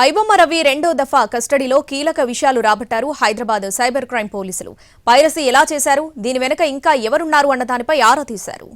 ఐబొమ్మ రవి రెండో దఫా కస్టడీలో కీలక విషయాలు రాబట్టారు హైదరాబాద్ సైబర్ క్రైమ్ పోలీసులు. పైరసీ ఎలా చేశారు? దీని వెనుక ఇంకా ఎవరున్నారు అన్న దానిపై ఆరా తీశారు.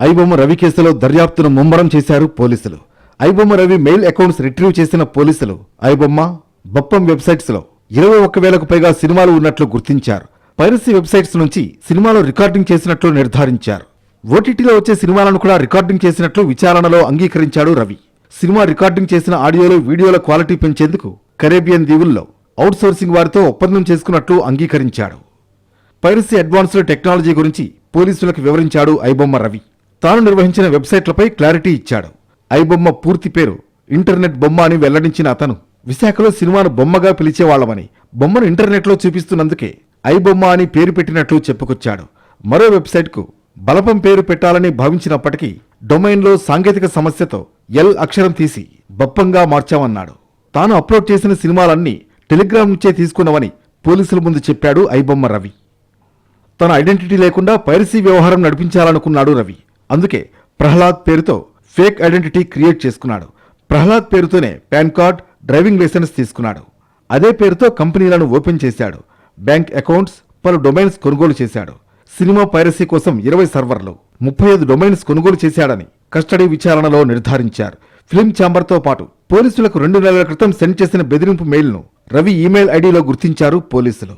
ఐబొమ్మ రవి కేసులో దర్యాప్తును ముమ్మరం చేశారు పోలీసులు. IBomma Ravi mail accounts retrieve చేసిన పోలీసులు. ఐబొమ్మ బొప్పం వెబ్సైట్స్లో ఇరవై ఒక్క వేలకు పైగా సినిమాలు ఉన్నట్లు గుర్తించారు. పైరసీ వెబ్సైట్స్ నుంచి సినిమాలు రికార్డింగ్ చేసినట్లు నిర్ధారించారు. ఓటీటీలో వచ్చే సినిమాలను కూడా రికార్డింగ్ చేసినట్లు విచారణలో అంగీకరించాడు రవి. సినిమా రికార్డింగ్ చేసిన ఆడియోలో వీడియోల క్వాలిటీ పెంచేందుకు కరేబియన్ దీవుల్లో అవుట్సోర్సింగ్ వారితో ఒప్పందం చేసుకున్నట్లు అంగీకరించాడు. పైరసీ అడ్వాన్స్డ్ టెక్నాలజీ గురించి పోలీసులకు వివరించాడు ఐబొమ్మ రవి. తాను నిర్వహించిన వెబ్సైట్లపై క్లారిటీ ఇచ్చాడు. ఐబొమ్మ పూర్తి పేరు ఇంటర్నెట్ బొమ్మ అని వెల్లడించిన అతను విశాఖలో సినిమాను బొమ్మగా పిలిచేవాళ్ళమని బొమ్మను ఇంటర్నెట్లో చూపిస్తున్నందుకే ఐబొమ్మ అని పేరు పెట్టినట్లు చెప్పుకొచ్చాడు. మరో వెబ్సైట్కు బలపం పేరు పెట్టాలని భావించినప్పటికీ డొమైన్లో సాంకేతిక సమస్యతో ఎల్ అక్షరం తీసి బప్పంగా మార్చామన్నాడు. తాను అప్లోడ్ చేసిన సినిమాలన్నీ టెలిగ్రామ్ నుంచే తీసుకున్నవని పోలీసుల ముందు చెప్పాడు ఐబొమ్మ రవి. తన ఐడెంటిటీ లేకుండా పైరసీ వ్యవహారం నడిపించాలనుకున్నాడు రవి. అందుకే ప్రహ్లాద్ పేరుతో ఫేక్ ఐడెంటిటీ క్రియేట్ చేసుకున్నాడు. ప్రహ్లాద్ పేరుతోనే పాన్ కార్డ్ డ్రైవింగ్ లైసెన్స్ తీసుకున్నాడు. అదే పేరుతో కంపెనీలను ఓపెన్ చేశాడు. బ్యాంక్ అకౌంట్స్ పలు డొమైన్స్ కొనుగోలు చేశాడు. సినిమా పైరసీ కోసం ఇరవై సర్వర్లు ముప్పై ఐదు డొమైన్స్ కొనుగోలు చేశాడని కస్టడీ విచారణలో నిర్ధారించారు. ఫిలిం ఛాంబర్తో పాటు పోలీసులకు రెండు నెలల క్రితం సెండ్ చేసిన బెదిరింపు మెయిల్ను రవి ఈమెయిల్ ఐడిలో గుర్తించారు పోలీసులు.